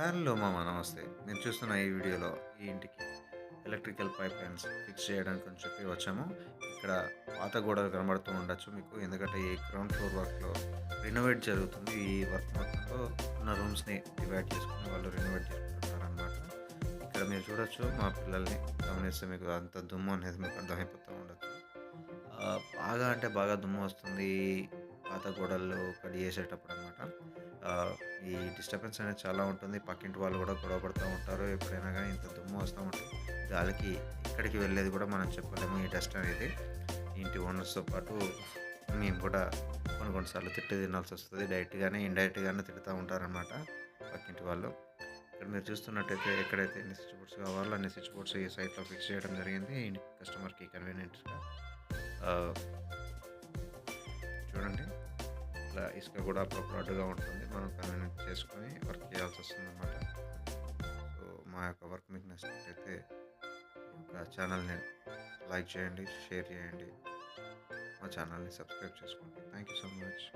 Hello మామ నమస్తే మీరు చూస్తున్న ఈ వీడియోలో ఈ ఇంటికి ఎలక్ట్రికల్ పైప్ లైన్స్ ఫిక్స్ చేయడానికి అని చెప్పి వచ్చాము. ఇక్కడ పాత గోడలు కనబడుతూ ఉండొచ్చు మీకు. ఎందుకంటే ఈ గ్రౌండ్ ఫ్లోర్ వర్క్లో రెనోవేట్ జరుగుతుంది. ఈ వర్క్ మొత్తంలో ఉన్న రూమ్స్ని డివైడ్ చేసుకుని వాళ్ళు రినోవేట్ చేసుకుంటున్నారు అనమాట ఇక్కడ మీరు చూడొచ్చు మా పిల్లల్ని గమనిస్తే మీకు అంత దుమ్ము అనేది మీకు అర్థమైపోతూ ఉండొచ్చు. బాగా అంటే బాగా దుమ్ము వస్తుంది. పాత గోడలు కడి చేసేటప్పుడు అనమాట ఈ డిస్టర్బెన్స్ అనేది చాలా ఉంటుంది. పక్కింటి వాళ్ళు కూడా గొడవ పడుతూ ఉంటారు. ఎప్పుడైనా కానీ ఇంత దుమ్ము వస్తూ ఉంటుంది గాలికి ఇక్కడికి వెళ్ళేది కూడా మనం చెప్పలేము ఈ డస్ట్ అనేది. ఇంటి ఓనర్స్తో పాటు మేము కూడా కొన్ని కొన్నిసార్లు తిట్టు తినాల్సి వస్తుంది. డైరెక్ట్గానే ఇండైరెక్ట్గానే తిడుతూ ఉంటారనమాట పక్కింటి వాళ్ళు. ఇక్కడ మీరు చూస్తున్నట్టయితే ఎక్కడైతే ఎన్ని స్విచ్ బోర్డ్స్ కావాలో అన్ని స్విచ్ బోర్డ్స్ ఈ సైట్లో ఫిక్స్ చేయడం జరిగింది. కస్టమర్కి కన్వీనియంట్గా. చూడండి. ఇట్లా ఇసుక కూడా అప్పుడప్పుడు అడ్డుగా ఉంటుంది. మనం కన్వీనియంట్ చేసుకొని వర్క్ చేయాల్సి వస్తుంది అనమాట సో మా యొక్క వర్క్ మీకు నచ్చినట్టయితే ఒక ఛానల్ని లైక్ చేయండి షేర్ చేయండి. మా ఛానల్ని సబ్స్క్రైబ్ చేసుకోండి. Thank you so much.